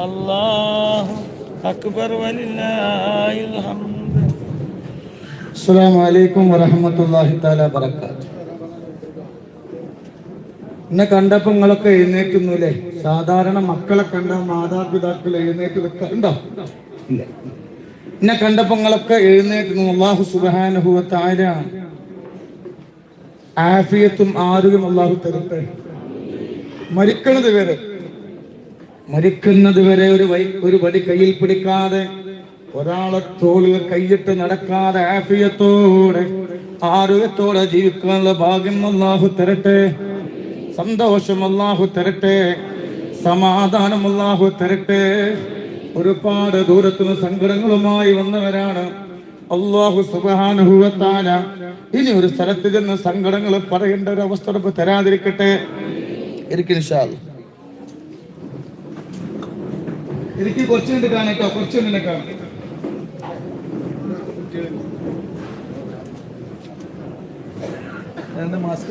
അള്ളാഹു അക്ബർ അസ്സാം വലൈക്കും എന്നെ കണ്ടപ്പോൾ നിങ്ങളൊക്കെ എഴുന്നേക്കുന്നുല്ലേ സാധാരണ മക്കളെ കണ്ട മാതാപിതാക്കൾ എഴുന്നേറ്റ് നിൽക്കണ്ടോ ഇല്ല. എന്നെ കണ്ടപ്പോൾ നിങ്ങളൊക്കെ എഴുന്നേക്കുന്നു അള്ളാഹു സുബാനുഭവത്തായ ആഫിയത്തും ആരോഗ്യം അള്ളാഹു തരട്ടെ. മരിക്കണത് വരെ മരിക്കുന്നത് വരെ ഒരു വൈ ഒരു വടി കയ്യിൽ പിടിക്കാതെ ഒരാളെ തോളിൽ കൈയിട്ട് നടക്കാതെ ആഫിയത്തോടെ ആരോഗ്യത്തോടെ ജീവിക്കാനുള്ള ഭാഗ്യം അള്ളാഹു തരട്ടെ സന്തോഷം അള്ളാഹു തരട്ടെ സമാധാനം അള്ളാഹു തരട്ടെ. ഒരുപാട് ദൂരത്തുനിന്ന് സങ്കടങ്ങളുമായി വന്നവരാണ് അള്ളാഹു സുബാനുഭവത്താന ഇനി ഒരു സ്ഥലത്ത് ചെന്ന് സങ്കടങ്ങൾ പറയേണ്ട ഒരു അവസ്ഥ തരാതിരിക്കട്ടെ. ഇരിക്കും എനിക്ക് കുറച്ച് കണ്ട് കാണാട്ടോ കുറച്ച് കണ്ട് കാണാം. രണ്ട് മാസ്ക്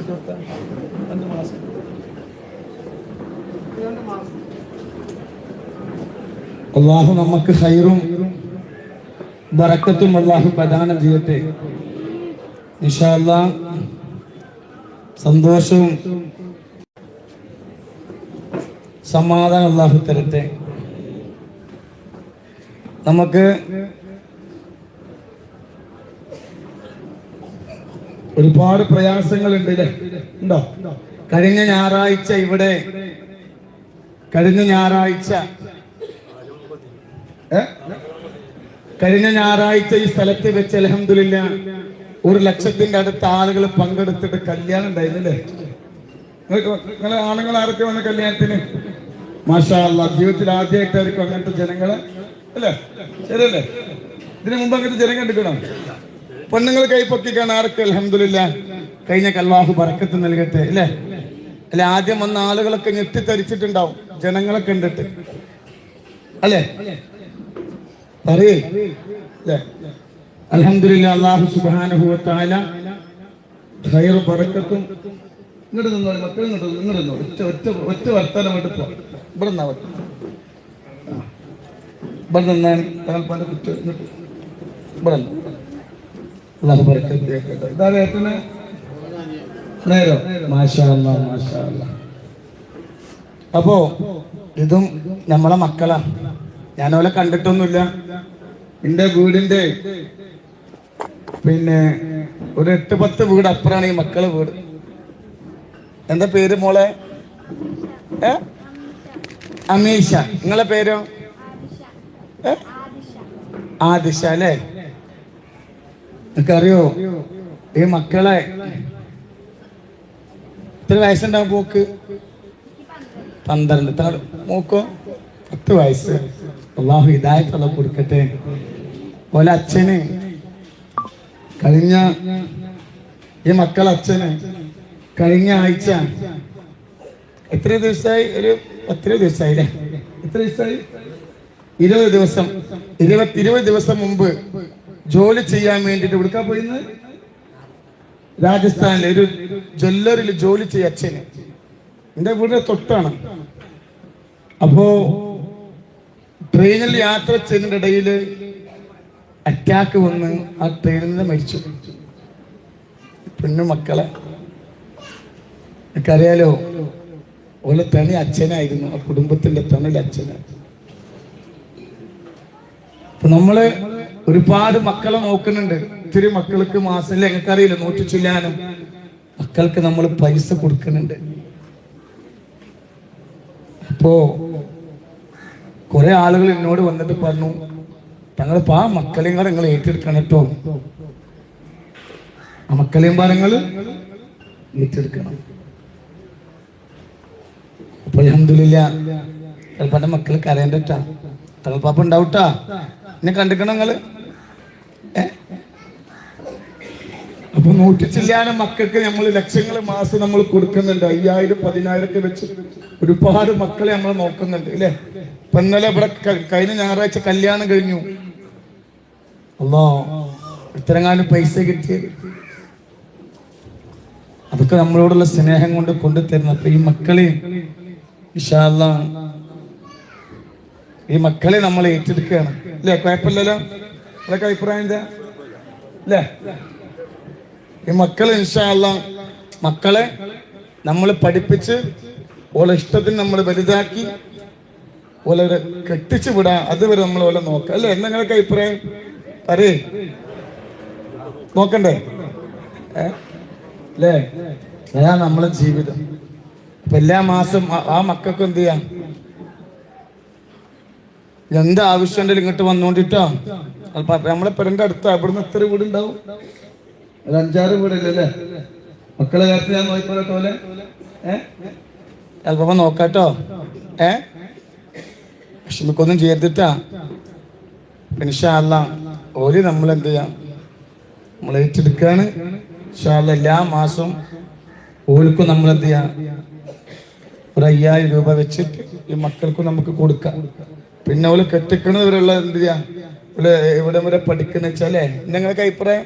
രണ്ട് മാസ്ക് അള്ളാഹു നമുക്ക് ഹൈറും ബറക്കത്തും അള്ളാഹു പ്രദാനം ചെയ്യട്ടെ. നിഷാല്ല സന്തോഷവും സമാധാനം അള്ളാഹു തരട്ടെ. നമുക്ക് ഒരുപാട് പ്രയാസങ്ങളുണ്ട് ഇല്ലേ ഉണ്ടോ? കഴിഞ്ഞ ഞായറാഴ്ച ഇവിടെ. കഴിഞ്ഞ ഞായറാഴ്ച? കഴിഞ്ഞ ഞായറാഴ്ച ഈ സ്ഥലത്ത് വെച്ച് അലഹമില്ല ഒരു ലക്ഷത്തിന്റെ അടുത്ത ആളുകൾ പങ്കെടുത്തിട്ട് കല്യാണം ഉണ്ടായിരുന്നില്ലേ? നിങ്ങൾ ആണുങ്ങൾ ആരൊക്കെ വന്ന കല്യാണത്തിന്? മാഷാ ജീവിതത്തിൽ ആദ്യമായിട്ടായിരിക്കും അങ്ങനത്തെ ജനങ്ങൾ. അല്ലേ? ശരിയല്ലേ? ഇതിനു മുമ്പ് അങ്ങനത്തെ ജനം കണ്ടിക്കണം പെണ്ണുങ്ങൾ കൈപ്പൊക്കിക്കാണ് ആർക്ക്? അലഹമില്ല കഴിഞ്ഞ കൽവാഹു പറക്കത്ത് നൽകട്ടെ അല്ലേ? അല്ലെ ആദ്യം വന്ന ആളുകളൊക്കെ ഞെട്ടിത്തരിച്ചിട്ടുണ്ടാവും ജനങ്ങളെ കണ്ടിട്ട്. അല്ലേ? പറയേ. അല്ലേ? അലഹമില്ല അള്ളാഹു സുബാനുഭവത്തായ ഖൈറും പറക്കത്തും ഇങ്ങോട്ട് നിന്നോ മക്കൾ ഇങ്ങോട്ട് ഇങ്ങോട്ട് ഒറ്റ ഒറ്റ ഒറ്റ എടുത്തോ ഇവിടെ നിന്നാ. ഇവിടെ നിന്നാണ് താൽപ്പാല കുറ്റ ഇവിടെ അള്ളാഹു മാഷാ മാഷാ. അപ്പോ ഇതും നമ്മളെ മക്കളാ. ഞാൻ ഓലെ കണ്ടിട്ടൊന്നുമില്ല. എന്റെ വീടിന്റെ പിന്നെ ഒരു എട്ട് പത്ത് വീട് അപ്പുറമാണ് ഈ മക്കളെ വീട്. എന്താ പേര് മോളെ? അമീഷ. നിങ്ങളെ പേരോ? ഏ ആദിഷ അല്ലേ? നിനക്കറിയോ ഈ മക്കളെ എത്ര വയസ്സുണ്ടാവും പോക്ക്? പന്ത്രണ്ട്. മൂക്കോ? പത്ത് വയസ്സ്. അള്ളാഹു ഇതായിട്ടുള്ള കൊടുക്കട്ടെ. ഓലെ അച്ഛന് കഴിഞ്ഞ ഈ മക്കൾ അച്ഛന് കഴിഞ്ഞ ആഴ്ച എത്ര ദിവസമായി ഒരു എത്ര ദിവസമായില്ലേ എത്ര ദിവസമായി ഇരുപത് ദിവസം ഇരുപത്തി ഇരുപത് ദിവസം മുമ്പ് ജോലി ചെയ്യാൻ വേണ്ടിട്ട് എവിടുക്കാ പോയിന്ന് രാജസ്ഥാനിലെ ഒരു ജ്വല്ലറിൽ ജോലി ചെയ്യ അച്ഛന്. എന്റെ വീടിന്റെ തൊട്ടാണ്. അപ്പോ ട്രെയിനിൽ യാത്ര ചെയ്യുന്നതിനിടയിൽ അറ്റാക്ക് വന്ന് ആ ട്രെയിനിൽ നിന്ന് മരിച്ചു. പെണ്ണു മക്കളെ എനിക്കറിയാലോ ഓലെ തനി അച്ഛനായിരുന്നു. ആ കുടുംബത്തിന്റെ തണൽ അച്ഛനായിരുന്നു. നമ്മൾ ഒരുപാട് മക്കളെ നോക്കുന്നുണ്ട്. ഒത്തിരി മക്കൾക്ക് മാസം ഞങ്ങൾക്കറിയില്ല നോട്ട് ചൊല്ലാനും മക്കൾക്ക് നമ്മൾ പൈസ കൊടുക്കുന്നുണ്ട്. അപ്പോ കുറെ ആളുകൾ എന്നോട് വന്നിട്ട് പറഞ്ഞു തങ്ങൾ ആ മക്കളെയും കൂടെ നിങ്ങൾ ഏറ്റെടുക്കണം കേട്ടോ. ആ മക്കളെയും പാടങ്ങൾ ഏറ്റെടുക്കണം. അപ്പൊ അലഹമില്ല ചിലപ്പോ മക്കൾ കരയണ്ടട്ടാ. തങ്ങൾ പാപ്പ ഉണ്ടാവട്ടാ? എന്നെ കണ്ടിക്കണം നിങ്ങൾ? അപ്പൊ നോട്ടിച്ചില്ലാനും മക്കൾക്ക് നമ്മൾ ലക്ഷങ്ങൾ മാസം നമ്മൾ കൊടുക്കുന്നുണ്ട്. അയ്യായിരം പതിനായിരത്തി വെച്ച് ഒരുപാട് മക്കളെ നമ്മൾ നോക്കുന്നുണ്ട് അല്ലേ ഇപ്പൊ ഇന്നലെ ഇവിടെ കഴിഞ്ഞ ഞായറാഴ്ച കല്യാണം കഴിഞ്ഞു. അല്ലോ കാലം പൈസ കിട്ടി അതൊക്കെ നമ്മളോടുള്ള സ്നേഹം കൊണ്ട് കൊണ്ടുതരുന്ന. അപ്പൊ ഈ മക്കളെ അല്ലാ ഈ മക്കളെ നമ്മൾ ഏറ്റെടുക്കുകയാണ്. അല്ലേ കുഴപ്പമില്ലല്ലോ? അതൊക്കെ അഭിപ്രായം എന്താ? അല്ലേ ഈ മക്കളെ ഇൻഷാല്ല മക്കളെ നമ്മൾ പഠിപ്പിച്ച് ഓളെ ഇഷ്ടത്തിന് നമ്മൾ വലുതാക്കി ഓലെ കെട്ടിച്ചു വിടാ അതുവരെ നമ്മൾ ഓലെ നോക്കാം. അല്ലേ? എന്തെങ്കിലൊക്കെ അഭിപ്രായം? പറയേ. നോക്കണ്ടേ? അല്ലേ അതാ നമ്മളെ ജീവിതം. അപ്പൊ എല്ലാ മാസം ആ മക്കൾക്ക് എന്ത് ചെയ്യാം? എന്ത് ആവശ്യം ഉണ്ടെങ്കിലും ഇങ്ങോട്ട് വന്നോണ്ടിട്ടോ? അല്പം നമ്മളെ പെരന്റെ അടുത്ത. ഇവിടുന്ന് എത്ര വീട് ഉണ്ടാവും ഒരു അഞ്ചാറ് വീടല്ലേ മക്കളെ കാര്യത്തിൽ ഞാൻ നോക്കിപ്പോലെ പോലെ ഏഹ് നോക്കാട്ടോ. ഏ? വിഷമിക്കൊന്നും ചെയ്തിട്ടാ പിന്നെ ഓര് നമ്മൾ എന്ത് ചെയ്യാം? നമ്മൾ ഏറ്റെടുക്കാണ്. ഇൻഷാല്ല എല്ലാ മാസവും ഓൽക്കും നമ്മൾ എന്ത് ചെയ്യാം? ഒരു അയ്യായിരം രൂപ വെച്ചിട്ട് ഈ മക്കൾക്കും നമുക്ക് കൊടുക്കാം. പിന്നെ ഓൽ കെട്ടിക്കണവരുള്ള എന്ത് ചെയ്യാ ഇവിടെ എവിടെ വരെ പഠിക്കുന്ന വെച്ചാലേ നിങ്ങൾക്ക് അഭിപ്രായം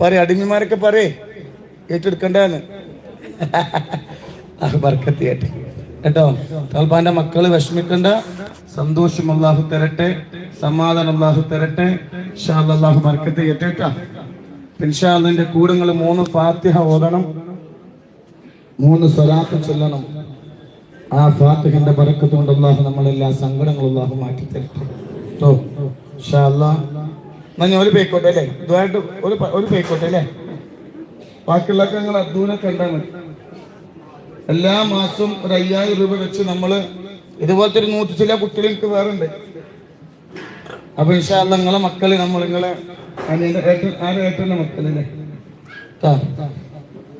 പറയ അടിമമാരൊക്കെ പറയേ. ഏറ്റെടുക്കണ്ടെന്ന്. ബർക്കത്തിയായിട്ട് കേട്ടോ. തൽബാന്റെ മക്കൾ വിഷമിക്കണ്ട. സന്തോഷം അള്ളാഹു തരട്ടെ. സമാധാനം അള്ളാഹു തരട്ടെ. അല്ലാ അള്ളാഹു ബർക്കത്ത് ഏറ്റേട്ടാ ഇൻഷാല്ലിന്റെ കൂടങ്ങൾ മൂന്ന് ഫാത്തിഹ ഓതണം. മൂന്ന് സ്വലാത്ത് ചൊല്ലണം. ആ ഫാത്തിഹിന്റെ പരക്കത്തുകൊണ്ട് അള്ളാഹു നമ്മളെല്ലാ സങ്കടങ്ങളും അള്ളാഹു മാറ്റി തരട്ടെ കേട്ടോ എന്നാ ഞാൻ ഒരു പേക്കോട്ടെ അല്ലേ? ഇതുമായിട്ട് ഒരു ഒരു പേക്കോട്ടെ അല്ലേ? ബാക്കിയുള്ളൊക്കെ ഞങ്ങൾ ഉണ്ടാ മതി. എല്ലാ മാസവും ഒരു അയ്യായിരം രൂപ വെച്ച് നമ്മൾ ഇതുപോലത്തെ ഒരു നൂറ്റി ചില കുട്ടികൾക്ക് വേറെ ഉണ്ട് അപ്പൊ ഇൻഷാല്ല നിങ്ങളെ മക്കൾ നമ്മൾ നിങ്ങളെ ആരും മക്കളല്ലേ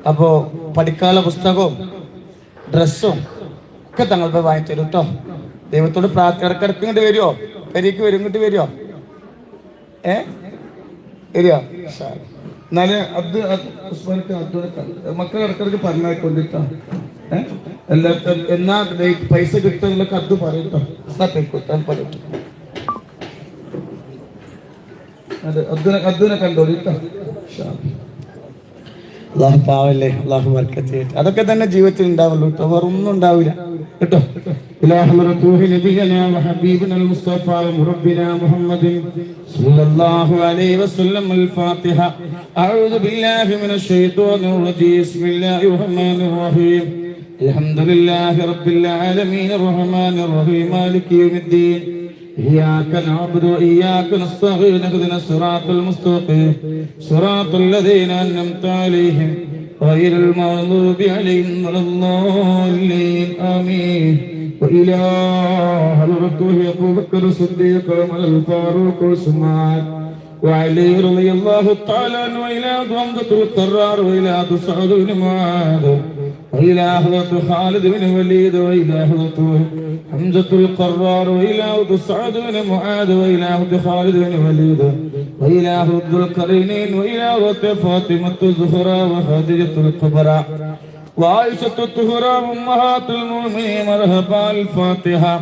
അപ്പോ പഠിക്കാനുള്ള പുസ്തകവും ഡ്രസ്സും ഒക്കെ തങ്ങൾ പോയി വാങ്ങി തരും കേട്ടോ ദൈവത്തോട് പ്രാർത്ഥന ഇടക്കിടക്ക് ഇങ്ങോട്ട് വരുമോ പെരീക്ക് വരും ഇങ്ങോട്ട് വരുമോ ഏ? വരുമോ എന്നാൽ അത് ഉസ്മാനിക്ക് അധ്വാനക്ക്. മക്കൾ ഇടക്കിടക്ക് പറഞ്ഞായിക്കൊണ്ടിട്ടോ. ഏ? എല്ലാവർക്കും എന്നാ പൈസ കിട്ടുന്നതിലൊക്കെ അത് പറയട്ടോ എന്നാ പോയിക്കോട്ടെ പറയട്ടോ അതെ കണ്ടോളിട്ടോ അള്ളാഹു പാവല്ലേ അള്ളാഹു അതൊക്കെ തന്നെ ജീവിതത്തിൽ ഉണ്ടാവുള്ളൂ കേട്ടോ വേറെ ഒന്നും ഉണ്ടാവില്ല. കേട്ടോ إلى حضرته نبينا وحبيبنا المصطفى وربنا محمد صلى الله عليه وسلم الفاتحة أعوذ بالله من الشيطان الرجيم بسم الله الرحمن الرحيم الحمد لله رب العالمين الرحمن الرحيم مالك يوم الدين إياك نعبد وإياك نستعين اهدنا الصراط المستقيم صراط الذين أنعمت عليهم غير المغضوب عليهم ولا الضالين آمين وإلى حضرته أبو بكر الصديق وعمر الفاروق عثمان وعلي رضي الله تعالى عنه وإلى حمزة القرار وإلى سعد بن معاذ وإلى حضرة خالد بن وليد وإلى حضرة حمزة القرار وإلى حضرة سعد بن معاذ وإلى حضرة خالد بن وليد وإلى حضرة القرينين وإلى حضرة فاطمة الزهراء وخديجة الكبرى وعائشة الطهرى أمهات المؤمنين مرحبا الفاتحة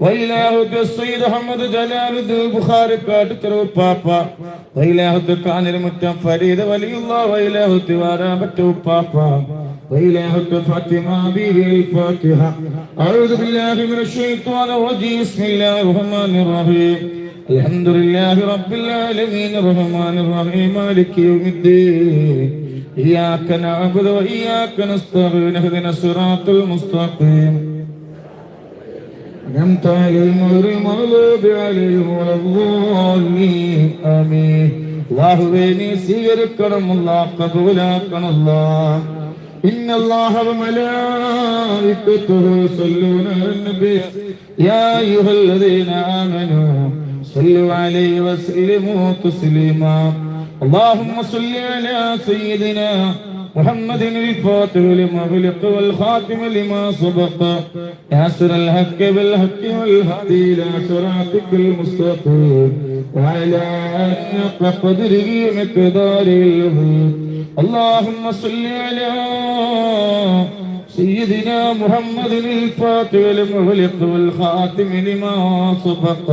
وإلهك السيد أحمد جلال الدين البخاري كاتب بابا وإلهك كان المتم فريد ولي الله وإلهك ورابة بابا وإلهك فاطمة بيبي الفاتحة أعوذ بالله من الشيطان الرجيم بسم الله الرحمن الرحيم الحمد لله رب العالمين الرحمن الرحيم مالك يوم الدين إياك نعبد وإياك نستعين اهدنا الصراط المستقيم أنعمت عليهم غير المغضوب عليهم ولا الضالين آمين അള്ളാഹുവേ നീ സ്വീകരിക്കണം അല്ലാഹ് കബൂലാക്കണം അല്ലാഹ് إن الله وملائكته يصلون على النبي يا أيها الذين آمنوا صلوا عليه وسلموا تسليما اللهم صل على سيدنا محمد الفاتح لما خلق والخاتم لما سبق. ياسر الحق بالحق والهدي إلى صراطك المستقيم. وعلى ان قدره مقداره العظيم. اللهم صل على سيدنا محمد الفاتح المغلق والخاتم لما سبق.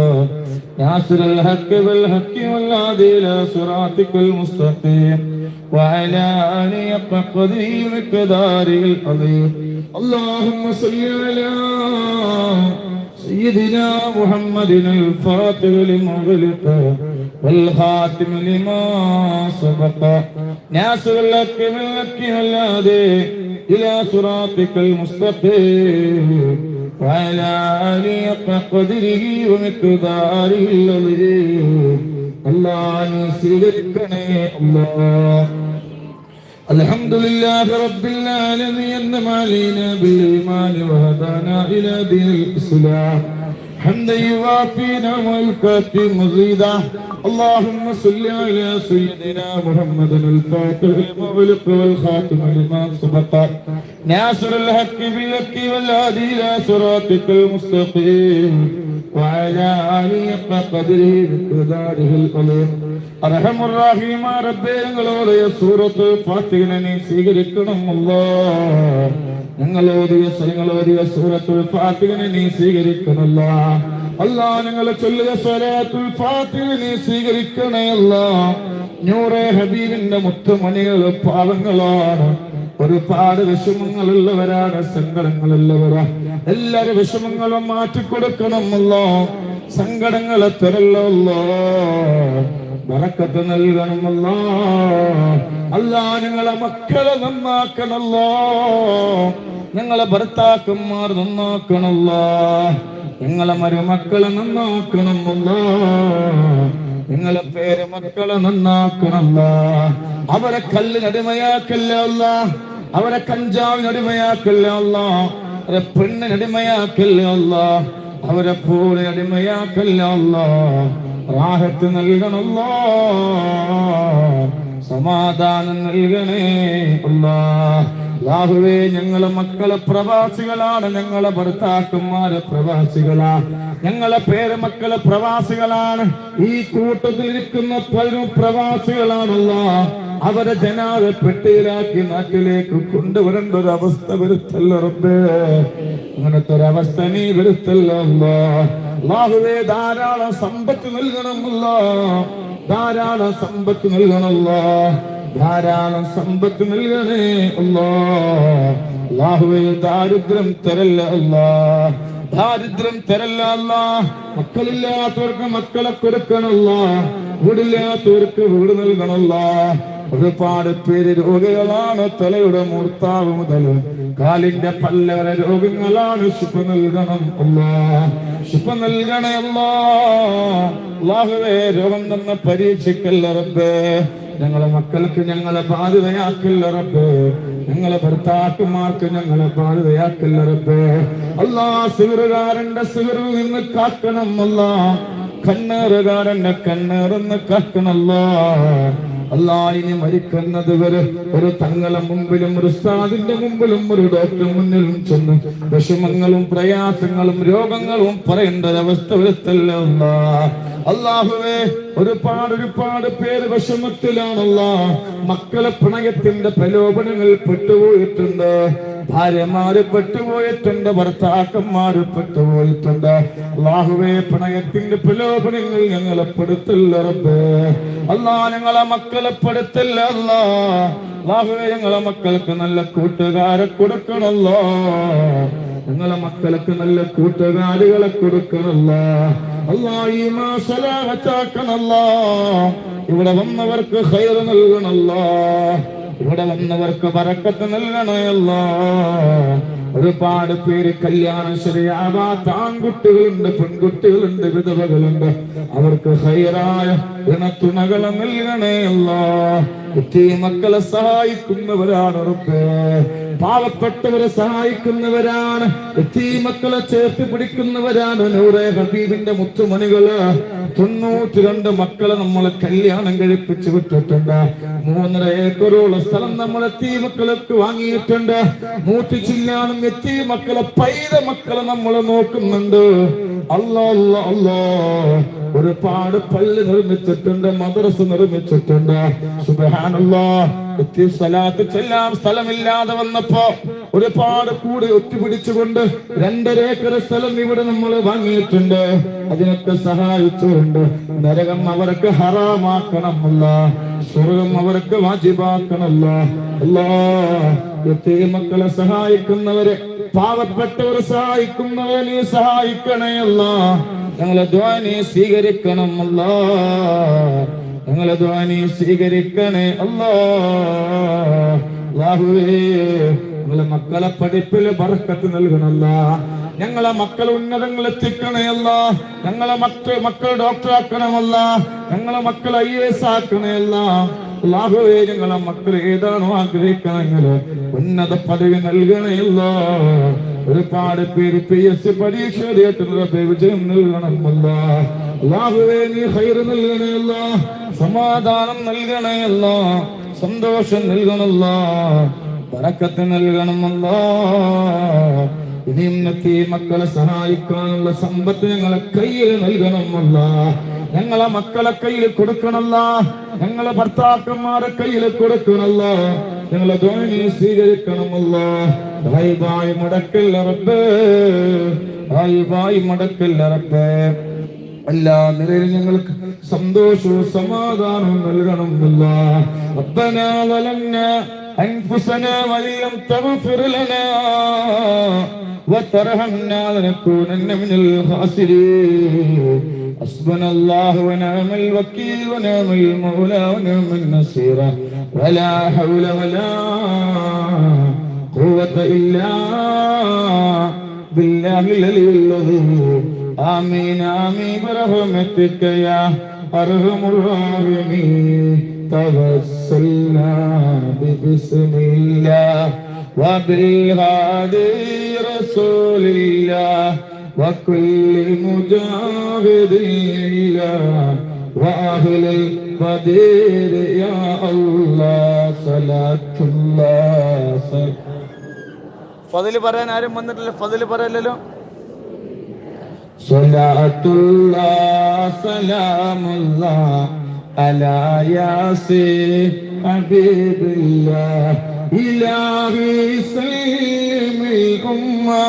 ناصر الحق بالحق والهادي الى صراطك المستقيم وعلى آله حق قدره ومقداره العظيم اللهم صل على سيدنا محمد الفاتح لمغلق والخاتم لما سبق ناصر الحق بالحق والهادي إلى صراطك المستقيم وعلى آله حق قدره ومقداره العظيم الله نسيركني الله الحمد لله رب العالمين أنعم علينا بالإيمان وهدانا إلى دين الإسلام حمدا يوافي نعم ويكافي مزيدا اللهم صل على سيدنا محمد الفاتح المغلق والخاتم لما سبق ناصر الحق بالحق والهادي إلى صراطك المستقيم وعلى آله حق قدره بقداره العظيم അർഹം റഹീമ റബ്ബേ ഞങ്ങളോട് സൂറത്ത് ഫാത്തിഹിനെ നീ സ്വീകരിക്കണം അല്ലാ ഞങ്ങളോടിയ ഞങ്ങളോടിയ സൂറത്തുൽ ഫാത്തിഹിനെ നീ സ്വീകരിക്കണല്ല അല്ലാ ഞങ്ങളെ ചൊല്ലുക സ്വലാത്തുൽ ഫാത്തിഹിനെ നീ സ്വീകരിക്കണേ അല്ലാ. നൂറെ ഹബീബിന്റെ മുത്തുമണികൾ പാവങ്ങളാണ് ഒരുപാട് വിഷമങ്ങളുള്ളവരാണ് സങ്കടങ്ങളുള്ളവരാ. എല്ലാരും വിഷമങ്ങളും മാറ്റിക്കൊടുക്കണമല്ലോ സങ്കടങ്ങളെ തരല്ലോ വറക്കത്ത് നൽകണമല്ലോ അല്ലാ. ഞങ്ങളെ മക്കളെ നന്നാക്കണല്ലോ ഞങ്ങളെ ഭർത്താക്കന്മാർ നന്നാക്കണല്ലോ ഞങ്ങളെ മരുമക്കളെ നന്നാക്കണമല്ലോ. നിങ്ങളെ പേര് മക്കളെ നന്നാക്കണമല്ല. അവരെ കല്ലിനടിമയാക്കല്ല അല്ല? അവരെ കഞ്ചാവിനടിമയാക്കല്ല അല്ല? അവരെ പെണ്ണിനടിമയാക്കല്ല അല്ല? അവരെ പോലെ അടിമയാക്കല്ല റാഹത്ത് നൽകണല്ലോ സമാധാനം നൽകണേ അല്ലാ. ലാഹുവേ ഞങ്ങളെ മക്കളെ പ്രവാസികളാണ്. ഞങ്ങളെ ഭർത്താക്കന്മാരെ പ്രവാസികളാണ്. ഞങ്ങളെ പേര് മക്കൾ പ്രവാസികളാണ്. ഈ കൂട്ടത്തിൽ ഇരിക്കുന്ന പലരും പ്രവാസികളാണല്ല. അവരെ ജനാവ് പെട്ടിയിലാക്കി നാട്ടിലേക്ക് കൊണ്ടുവരേണ്ട ഒരു അവസ്ഥ വരുത്തല്ലേ റബ്ബേ. അങ്ങനത്തെ ഒരു അവസ്ഥ നീ വരുത്തല്ലോ. അല്ലാഹുവേ ധാരാളം സമ്പത്ത് നൽകണമല്ലോ. ധാരാളം സമ്പത്ത് നൽകണമല്ലോ. ധാരാളം സമ്പത്ത് നൽകണേ അല്ലാ അല്ലാഹുവേ ദാരിദ്ര്യം തരല്ല അല്ലാ. ദാരിദ്ര്യം തരല്ല അല്ലാ. മക്കളില്ലാത്തവർക്ക് മക്കളെ കൊടുക്കണല്ല വീടില്ലാത്തവർക്ക് വീട് നൽകണല്ല ഒരുപാട് പേര് രോഗികളാണ് തലയുടെ മൂർത്താവ് മുതൽ കാലിന്റെ പല്ല വരെ രോഗങ്ങളാണ് ശുഭ നൽകണം. ശുഭ നൽകണേ രോഗം തന്ന പരീക്ഷിക്കല്ല റബ്ബേ. ഞങ്ങളെ മക്കൾക്ക് ഞങ്ങളെ ബാധിതയാക്കില്ല റബ്ബേ. ഞങ്ങളെ ഭർത്താക്കന്മാർക്ക് ഞങ്ങളെ ബാധിതയാക്കില്ല റബ്ബേ. അല്ലാ സിഗറുകാരന്റെ സിഗറിൽ നിന്ന് കാക്കണം അല്ലാ കണ്ണേറുകാരന്റെ കണ്ണേറെന്ന് കാക്കണല്ലോ ഇനി മരിക്കുന്നത് വരെ ഒരു തങ്ങളെ മുമ്പിലും ഒരു സ്ഥാദിന്റെ മുമ്പിലും ഒരു ഡോക്ടർ മുന്നിലും ചെന്ന് വിഷമങ്ങളും പ്രയാസങ്ങളും രോഗങ്ങളും പറയേണ്ട ഒരവസ്ഥ വരുത്തല്ല അള്ളാഹുവേ ഒരുപാട് ഒരുപാട് പേര് വിഷമത്തിലാണല്ല. മക്കളെ പ്രണയത്തിന്റെ പ്രലോഭനങ്ങൾ പെട്ടുപോയിട്ടുണ്ട്. ഭാര്യമാര് പെട്ടുപോയിട്ടുണ്ട് ഭർത്താക്കന്മാര് പെട്ടുപോയിട്ടുണ്ട് അള്ളാഹുവേ പ്രണയത്തിന്റെ പ്രലോഭനങ്ങൾ ഞങ്ങളെ പെടുത്തില്ല റബ്ബേ. അല്ലാ ഞങ്ങളെ മക്കളെ പെടുത്തില്ല അല്ലാ അള്ളാഹുവേ ഞങ്ങളെ മക്കൾക്ക് നല്ല കൂട്ടുകാരെ കൊടുക്കണല്ലോ. ഞങ്ങളെ മക്കൾക്ക് നല്ല കൂട്ടുകാരികളെ കൊടുക്കണല്ല. അല്ലാ ഈ മാസലാകത്താക്കണല്ല ഇവിടെ വന്നവർക്ക് ഹൈർ നൽകണല്ല. ഇവിടെ വന്നവർക്ക് പറക്കത്ത് നൽകണയല്ല ഒരുപാട് പേര് കല്യാണം ശരിയാവാത്ത ആൺകുട്ടികളുണ്ട് പെൺകുട്ടികളുണ്ട് വിധവകളുണ്ട്. അവർക്ക് ഹൈറായ ഇണത്തുണകളെ നൽകണയല്ല കുട്ടി മക്കളെ സഹായിക്കുന്നവരാണ് പാവപ്പെട്ടവരെ സഹായിക്കുന്നവരാണ്. മക്കളെ ചേർത്ത് പിടിക്കുന്നവരാണ് നൂറെ ഹബീബിന്റെ മുത്തുമണികൾ. തൊണ്ണൂറ്റി രണ്ട് മക്കളെ നമ്മൾ കല്യാണം കഴിപ്പിച്ചു വിട്ടിട്ടുണ്ട്. മൂന്നര ഏക്കറോളം സ്ഥലം നമ്മൾ എത്തി മക്കൾക്ക് വാങ്ങിയിട്ടുണ്ട്. നൂറ്റി ചില്ലാനും എത്തി മക്കളെ പൈത മക്കളെ നമ്മൾ നോക്കുന്നുണ്ട്. അല്ലോ അല്ലോ അല്ലോ. ഒരുപാട് പള്ളി നിർമ്മിച്ചിട്ടുണ്ട് മദ്രസ നിർമ്മിച്ചിട്ടുണ്ട്. സുബഹാനല്ലാ എത്തി സ്ഥലത്ത് ചെല്ലാൻ സ്ഥലമില്ലാതെ വന്നപ്പോ ഒരുപാട് കൂടി ഒത്തുപിടിച്ചുകൊണ്ട് രണ്ടര ഏക്കർ സ്ഥലം ഇവിടെ നമ്മൾ വാങ്ങിയിട്ടുണ്ട്. അതിനൊക്കെ സഹായിച്ചുകൊണ്ട് നരകം അവർക്ക് ഹറാമാക്കണമല്ല. സ്വർഗം അവർക്ക് വാജിബാക്കണമല്ല. അല്ലാ എത്തി മക്കളെ സഹായിക്കുന്നവരെ പാവപ്പെട്ടവരെ സഹായിക്കുന്നവരെ നീ സഹായിക്കണേ അല്ല. ഞങ്ങളെ ദ്വാനി സ്വീകരിക്കണം അല്ല. ഞങ്ങളെ ദ്വാനി സ്വീകരിക്കണേ അല്ലാ. അല്ലാഹുവേ ഞങ്ങളെ മക്കളെ പഠിപ്പിൽ ബർക്കത്ത് നൽകണല്ല ഞങ്ങളെ മക്കൾ ഉന്നതങ്ങൾ എത്തിക്കണയല്ല ഞങ്ങളെ മക്കൾ മക്കൾ ഡോക്ടർ ആക്കണമല്ല ഞങ്ങളെ മക്കൾ ഐ എസ് ആക്കണയല്ല അല്ലാഹുവേ ഞങ്ങളെ മക്കൾ ഏതാണോ ആഗ്രഹിക്കണമെങ്കിൽ ഉന്നത പദവി നൽകണയല്ല ഒരുപാട് പേര് പി എസ് സി പരീക്ഷ എഴുതിയിട്ടുണ്ട്. വിജയം നൽകണമല്ല. അല്ലാഹുവേ നീ ഹൈർ നൽകണയല്ല സമാധാനം നൽകണയല്ല സന്തോഷം നൽകണമല്ല. പറക്കത്ത് നൽകണമല്ല. ഇനിയും എത്തി മക്കളെ സഹായിക്കാനുള്ള സമ്പത്ത് ഞങ്ങളെ കയ്യിൽ നൽകണമല്ല. ഞങ്ങളെ മക്കളെ കയ്യിൽ കൊടുക്കണല്ല ഞങ്ങളെ ഭർത്താക്കന്മാരെ കയ്യിൽ കൊടുക്കണല്ല ഞങ്ങളെ ധ്വനി സ്വീകരിക്കണമല്ല ഭായി മുടക്കില്ല റബ്ബേ ഭായി മുടക്കില്ല റബ്ബേ എല്ലാ നിലയിലും ഞങ്ങൾക്ക് സന്തോഷവും സമാധാനവും നൽകണമെന്നില്ല ربنا ظلمنا أنفسنا وإن لم تغفر لنا وترحمنا لنكونن من الخاسرين حسبنا الله ونعم الوكيل ونعم المولى ونعم النصير. ولا حول ولا قوة إلا بالله العلي العظيم آمين آمين. برحمتك يا أرحم الراحمين. توسلنا ببسم الله وبالهادي رسول الله. وكل مجاهد لله وأهل القدير يا الله صلاة الله صلاة ഫതില് പറയാൻ ആരും വന്നിട്ടില്ല ഫതില് പറയല്ലോ صلاة الله سلام الله على ياسين حبيب الله إلهي سلم الأمة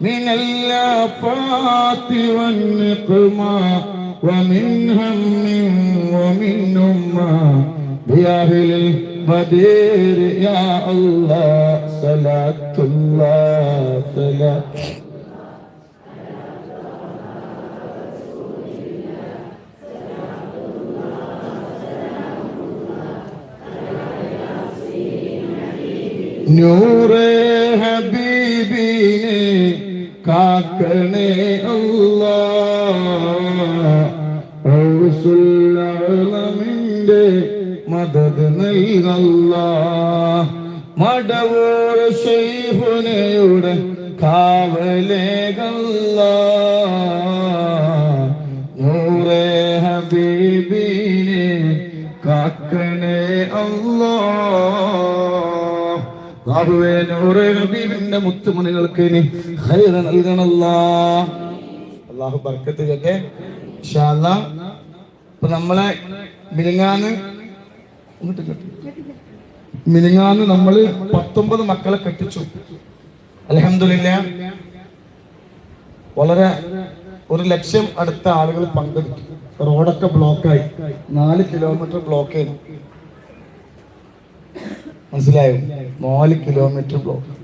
من الآفات والنقمة ومن هم ومن أمة بأهل البدير يا الله صلاة الله صلاة نور حبيبي കാക്കണേ അല്ലാമിന്റെ മദത് നൽകല്ല. മടവൂർ ശൈഫുനയുടെ കാവലേകല്ല. ബാബുവേ നൂറേ ഹബീബിന്റെ മുത്തുമണികൾക്ക് ഇനി ഖൈർ നൽകണല്ലാ. അള്ളാഹു ബർക്കത്ത് കേട്ടെ ഇൻഷാ അല്ലാ ഇപ്പൊ നമ്മളെ മിനിങ്ങാന്ന്. മിനിങ്ങാന്ന് നമ്മൾ പത്തൊമ്പത് മക്കളെ കെട്ടിച്ചു. അലഹമില്ല വളരെ ഒരു ലക്ഷം അടുത്ത ആളുകൾ പങ്കെടുത്തു. റോഡൊക്കെ ബ്ലോക്കായി. നാല് കിലോമീറ്റർ ബ്ലോക്ക് ചെയ്തു മനസ്സിലായോ? നാല് കിലോമീറ്റർ ബ്ലോക്ക്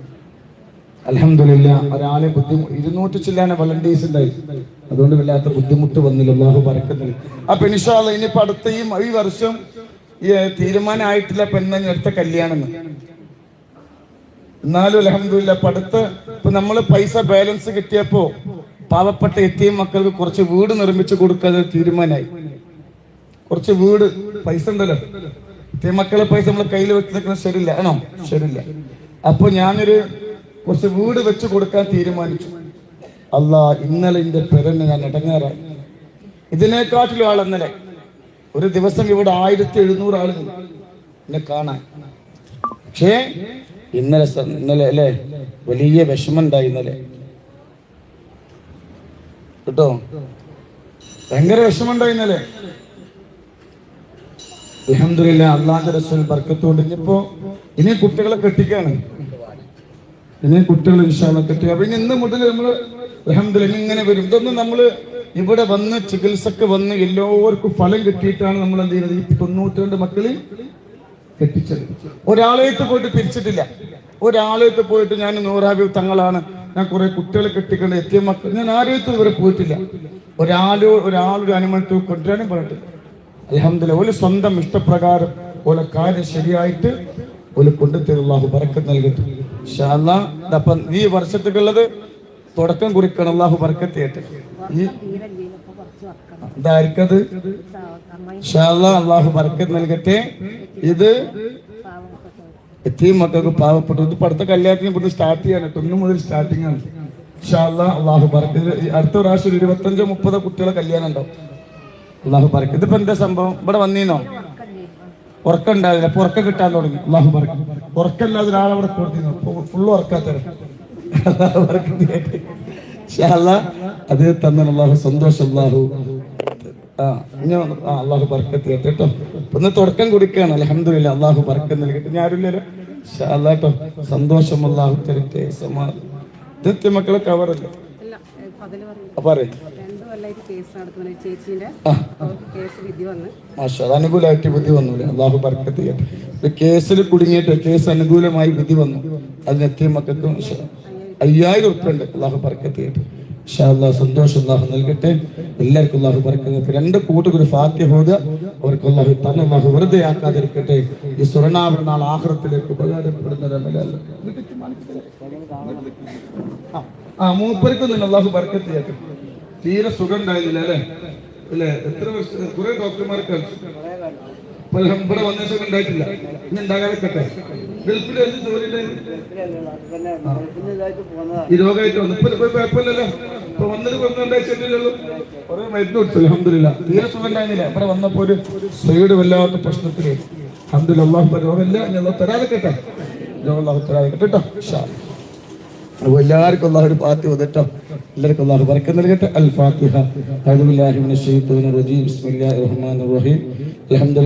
അലഹമില്ല ഒരാളെ ബുദ്ധിമുട്ട് ഇരുന്നൂറ്റി ചില്ലാന വളണ്ടിയേഴ്സ് ഉണ്ടായി. അതുകൊണ്ട് വല്ലാത്ത ബുദ്ധിമുട്ട് വന്നില്ല. അള്ളാഹു പറക്കുന്നില്ല അപ്പൊ ഇനിഷാൾ ഇനിയിപ്പോ അടുത്ത ഈ ഈ വർഷം തീരുമാനമായിട്ടില്ല പെണ്ണ അടുത്ത കല്യാണം എന്നാലും അലഹമില്ല ഇപ്പൊ അടുത്ത ഇപ്പൊ നമ്മൾ പൈസ ബാലൻസ് കിട്ടിയപ്പോ പാവപ്പെട്ട എത്തിയും മക്കൾക്ക് കുറച്ച് വീട് നിർമ്മിച്ചു കൊടുക്കാതെ തീരുമാനമായി. കുറച്ച് വീട് പൈസ ഉണ്ടല്ലോ. മക്കളെ പൈസ നമ്മളെ കയ്യിൽ വെച്ച് നിൽക്കുന്നത് ശരിയില്ല. ആണോ? ശരിയില്ല. അപ്പൊ ഞാനൊരു കുറച്ച് വീട് വെച്ച് കൊടുക്കാൻ തീരുമാനിച്ചു. അല്ല ഇന്നലെ എന്റെ പെരന് ഞാൻ ഇടങ്ങാറായി. ഇതിനെക്കാട്ടിലും ആൾ ഇന്നലെ. ഒരു ദിവസം ഇവിടെ ആയിരത്തി എഴുന്നൂറ് ആളുകൾ എന്നെ കാണാൻ. പക്ഷേ ഇന്നലെ ഇന്നലെ അല്ലേ? വലിയ വിഷമം ഉണ്ടായി ഇന്നലെ. കേട്ടോ? ഭയങ്കര വിഷമം ഉണ്ടായി ഇന്നലെ. അലഹമില്ല അള്ളാന്റെ റസൂൽ ബർക്കത്തോണ്ട്. ഇനിയിപ്പോ ഇനി കുട്ടികളെ കെട്ടിക്കാണ്. ഇനി കുട്ടികൾ വിശാല കെട്ടി. അപ്പൊ ഇനി ഇന്ന് മുതൽ നമ്മൾ അലഹമില്ല ഇങ്ങനെ വരും. ഇതൊന്നും നമ്മൾ ഇവിടെ വന്ന് ചികിത്സക്ക് വന്ന് എല്ലാവർക്കും ഫലം കിട്ടിയിട്ടാണ് നമ്മൾ എന്ത് ചെയ്യുന്നത്? ഈ തൊണ്ണൂറ്റി രണ്ട് മക്കളിൽ കെട്ടിച്ചത്. ഒരാളേക്ക് പോയിട്ട് പിരിച്ചിട്ടില്ല. ഒരാളേക്ക് പോയിട്ട് ഞാൻ നൂറാബി തങ്ങളാണ്. ഞാൻ കുറെ കുട്ടികളെ കെട്ടിക്കൊണ്ട് എത്തിയ മക്കൾ ഞാൻ ആരെയും ഇവരെ പോയിട്ടില്ല. ഒരാളോ ഒരാളൊരു അനുമതി കൊണ്ടുവരാനും പറഞ്ഞിട്ടില്ല അലഹമില്ല ഒരു സ്വന്തം ഇഷ്ടപ്രകാരം ഓല കാര്യം ശരിയായിട്ട് ഒരു കൊണ്ടുത്തരുള്ളാഹു ബറക്കത്ത് നൽകട്ടെ. ദപ്പം ഈ വർഷത്തേക്കുള്ളത് തുടക്കം കുറിക്കണം. അള്ളാഹു ബറക്കത്ത് ചെയ്യട്ടെ ഈ അള്ളാഹു ബറക്കത്ത് നൽകട്ടെ. ഇത് എത്തിയും മക്കൾക്ക് പാവപ്പെട്ടു. ഇത് പഠിത്ത കല്യാണത്തിന് ഇവിടുന്ന് സ്റ്റാർട്ട് ചെയ്യാൻ ഒന്ന് മുതൽ സ്റ്റാർട്ടിംഗ് ആണ്. ഇൻഷാ അല്ലാ, അള്ളാഹു ബറക്കത്ത് അടുത്ത പ്രാവശ്യം ഇരുപത്തഞ്ചോ മുപ്പതോ കുട്ടികളെ കല്യാണം ഉണ്ടാവും. അള്ളാഹു ബറക്കത്ത് ഇതിപ്പോ എന്താ സംഭവം? ഇവിടെ വന്നീന്നോ? ഉറക്കം ഉണ്ടാവില്ല അപ്പൊ ഉറക്കം കിട്ടാൻ തുടങ്ങി. അള്ളാഹു പറക്കും ഉറക്കമില്ലാതെ ഒരാളവിടെ കൊടുത്തിരുന്നു ഫുള്ള് ഉറക്കാത്തരം അത് തന്നെ അള്ളാഹു സന്തോഷം. അള്ളാഹു ആ അള്ളാഹു ബർക്കത്ത് കേട്ടോ ഒന്ന് തുടക്കം കൊടുക്കുകയാണ് അലഹമില്ല അള്ളാഹു പറക്കം നൽകട്ടെ ഇൻഷാ അല്ലാ? കേട്ടോ. സന്തോഷം അള്ളാഹു തരട്ടെ. സമാധാനം മക്കളെ കവറല്ലേ അല്ല അനുകൂലമായിട്ട് വിധി വന്നു അള്ളാഹു ബർക്കത്ത് ചെയ്യട്ടെ. കേസിൽ കുടുങ്ങിയിട്ട് കേസ് അനുകൂലമായി വിധി വന്നു. അതിനെത്തിയ മക്കൾക്ക് മാഷാ അയ്യായിരം ഉറപ്പുണ്ട് ഉണ്ട്. അള്ളാഹു ബർക്കത്ത് ചെയ്യട്ടെ. ഇൻഷാ അല്ലാഹ് സന്തോഷം അള്ളാഹു നൽകട്ടെ. എല്ലാവർക്കും അള്ളാഹു ബർക്കത്ത് രണ്ട് കൂട്ടുകൊരു ഫാത്യ ഹോദ അവർക്ക് അള്ളാഹു തന്നെ അള്ളാഹു വെറുതെ ആക്കാതിരിക്കട്ടെ. ഈ സ്വർണാഭരണ നാൾ ആഹ്റത്തിലേക്ക് ഉപകാരപ്പെടുന്ന ഒരു ആ, മൂപ്പർക്കും മൂപ്പർക്കൊന്നും അള്ളാഹു ചെയ്യട്ടെ. തീരെ സുഖം ഉണ്ടായിരുന്നില്ല അല്ലെ? അല്ലെ? എത്ര വർഷം കുറെ ഡോക്ടർമാർ കളിച്ചു. ഇവിടെ വന്ന സുഖം ഉണ്ടായിട്ടില്ല. ഇനി ഉണ്ടാകാതിരിക്കട്ടെ. ഗൾഫിൽ? ഈ രോഗമായിട്ട് വന്നു. ഇപ്പൊ കുഴപ്പമില്ലല്ലോ. ഇപ്പൊ വന്നത് കൊന്നുണ്ടായിട്ടില്ലല്ലോ കുറെ മരുന്ന് കൊടുത്തു അലഹമില്ല തീരെ സുഖം ഉണ്ടായിരുന്നില്ല ഇവിടെ വന്നപ്പോ ഒരു സൈഡ് വല്ലാത്ത പ്രശ്നത്തിലേക്ക് അള്ളാഹു രോഗമില്ല. ഇനി അള്ളാഹു തരാതിക്കട്ടെ രോഗം അള്ളാഹു തരാതിക്കട്ടെ കേട്ടോ. അപ്പോൾ എല്ലാവർക്കും അള്ളാഹു പാത്തി വന്നിട്ടോ? എല്ലാവർക്കും അള്ളാഹു ബർക്കത്ത് നൽകട്ടെ. അൽ ഫാത്തിഹ അഊദു ഷെയ്ത്തുവിൻ റജീം ബിസ്മില്ലാഹിർ റഹ്മാനിർ റഹീം അൽഹംദുലില്ലാഹി